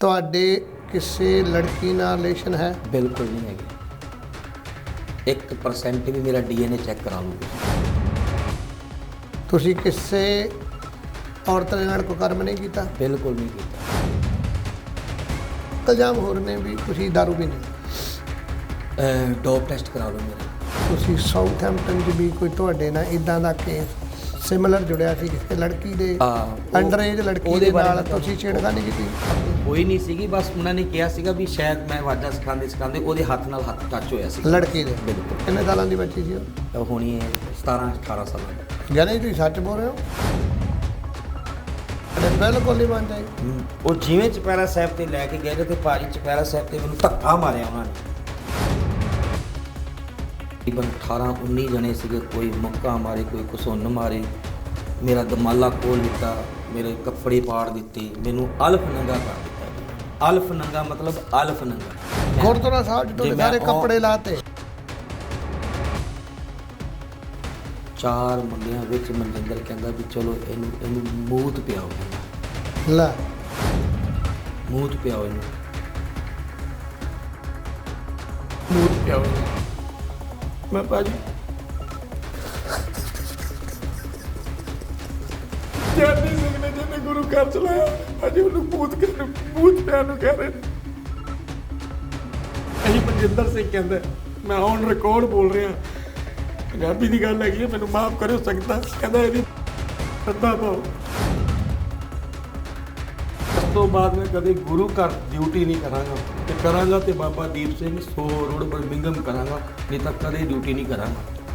ਤੁਹਾਡੇ ਕਿਸੇ ਲੜਕੀ ਨਾਲ ਰਿਲੇਸ਼ਨ ਹੈ? ਬਿਲਕੁਲ ਨਹੀਂ ਹੈਗੇ। 1% ਵੀ ਮੇਰਾ ਡੀਐਨਏ ਚੈੱਕ ਕਰਾ ਲਓ ਤੁਸੀਂ। ਕਿਸੇ ਔਰਤ ਦੇ ਨਾਲ ਕੋਈ ਕਰਮ ਨਹੀਂ ਕੀਤਾ? ਬਿਲਕੁਲ ਨਹੀਂ ਕੀਤਾ। ਇਲਜ਼ਾਮ ਹੋਰ ਨੇ ਵੀ ਤੁਸੀਂ ਦਾਰੂ ਪੀਂਦੇ ਡੋਪ ਟੈਸਟ ਕਰਾ ਲਓ ਮੇਰਾ। ਤੁਸੀਂ ਸਾਊਥਹੈਂਪਟਨ 'ਚ ਵੀ ਕੋਈ ਤੁਹਾਡੇ ਨਾਲ ਇਦਾਂ ਦਾ ਕੇਸ ਸਿਮਿਲਰ ਜੁੜਿਆ ਸੀ ਕਿਸੇ ਲੜਕੀ ਦੇ ਹਾਂ, ਉਹ- ਅੰਡਰ ਏਜ ਲੜਕੀ ਉਹਦੇ ਦੇ ਬਾਰੇ ਨਾਲ ਤੁਹਾਨੂੰ- ਤੁਸੀਂ ਛੇੜਖਾਨੀ ਕੀਤੀ? ਹੋਈ ਨਹੀਂ ਸੀਗੀ ਬਸ ਉਹਨਾਂ ਨੇ ਕਿਹਾ ਸੀਗਾ ਵੀ ਸ਼ਾਇਦ ਮੈਂ ਵਾਜਾ ਸਿਖਾਉਂਦੇ ਸਿਖਾਉਂਦੇ ਉਹਦੇ ਹੱਥ ਨਾਲ ਹੱਥ ਟੱਚ ਹੋਇਆ ਸੀ ਲੜਕੀ ਦੇ? ਬਿਲਕੁਲ। ਕਿੰਨੇ ਸਾਲਾਂ ਦੀ ਬੱਚੀ ਸੀ ਉਹ? ਹੋਣੀ ਹੈ 17 18 ਸਾਲਾਂ ਦੀ। ਜਾਨੇ ਤੁਸੀਂ ਸੱਚ ਬੋਲ ਰਹੇ ਹੋ? ਅਰੇ ਬਿਲਕੁਲ ਨਹੀਂ ਹਮ, ਉਹ ਜਿਵੇਂ ਚਪੈਰਾ ਸਾਹਿਬ ਤੇ ਲੈ ਕੇ ਗਏ ਤੇ ਭਾਜੀ ਚਪੈਰਾ ਸਾਹਿਬ ਤੇ ਮੈਨੂੰ ਧੱਕਾ ਮਾਰਿਆ ਉਹਨਾਂ ਨੇ। ਤਕਰੀਬਨ 18 19 ਜਣੇ ਸੀਗੇ। ਕੋਈ ਮੁੱਕਾ ਮਾਰੇ ਕੋਈ ਕੁਸੁੰਨ ਮਾਰੇ। ਮੇਰਾ ਦਮਾਲਾ ਖੋਲ ਦਿੱਤਾ ਮੇਰੇ ਕੱਪੜੇ ਪਾੜ ਦਿੱਤੇ। ਮੈਨੂੰ ਅਲਫ ਨੰਗਾ ਕਰ ਦਿੱਤਾ। ਅਲਫ ਨੰਗਾ ਮਤਲਬ ਅਲਫ ਨੰਗਾ। ਗੁਰਦੁਆਰਾ ਸਾਹਿਬ 'ਚ ਜੇ ਤੁਹਾਡੇ ਮੈਂ ਸਾਰੇ ਕੱਪੜੇ ਲਾਤੇ। ਚਾਰ ਮੁੰਡਿਆਂ ਵਿੱਚ ਮਨਜਿੰਦਰ ਕਹਿੰਦਾ ਵੀ ਚਲੋ ਇਹਨੂੰ ਇਹਨੂੰ ਮੂਤ ਪਿਆਓ। ਲੈ। ਮੂਤ ਪਿਆਓ ਇਹਨੂੰ। ਮੂਤ ਪਿਆਓ। ਮੈਂ ਭਾਜੀ। ਗਿਆਨੀ ਸਿੰਘ ਨੇ ਜਿਹਨੇ ਗੁਰੂ ਘਰ ਚਲਾਇਆ ਅਜੇ ਉਹਨੂੰ ਭੂਤ ਕੇ ਭੂਤ ਪਿਆ ਨੂੰ ਕਹਿ ਰਹੇ। ਨੇ ਅਜੀ ਮਨਜਿੰਦਰ ਸਿੰਘ ਕਹਿੰਦਾ, ਮੈਂ ਹੁਣ ਰਿਕਾਰਡ ਬੋਲ ਰਿਹਾ। ਪੰਜਾਬੀ ਦੀ ਗੱਲ ਹੈਗੀ ਹੈ, ਮੈਨੂੰ ਮਾਫ ਕਰਿਓ ਸਕਦਾ ਕਹਿੰਦਾ ਇਹਦੀ ਸੱਦਾ ਪਾਓ। ਉਸ ਤੋਂ ਬਾਅਦ ਮੈਂ ਕਦੇ ਗੁਰੂ ਘਰ ਡਿਊਟੀ ਨਹੀਂ ਕਰਾਂਗਾ। ਤੇ ਕਰਾਂਗਾ ਤੇ ਬਾਬਾ ਦੀਪ ਸਿੰਘ 100 ਰੋਡ ਬਰਮਿੰਗਮ ਕਰਾਂਗਾ, ਨਹੀਂ ਤਾਂ ਕਦੇ ਡਿਊਟੀ ਨਹੀਂ ਕਰਾਂਗਾ।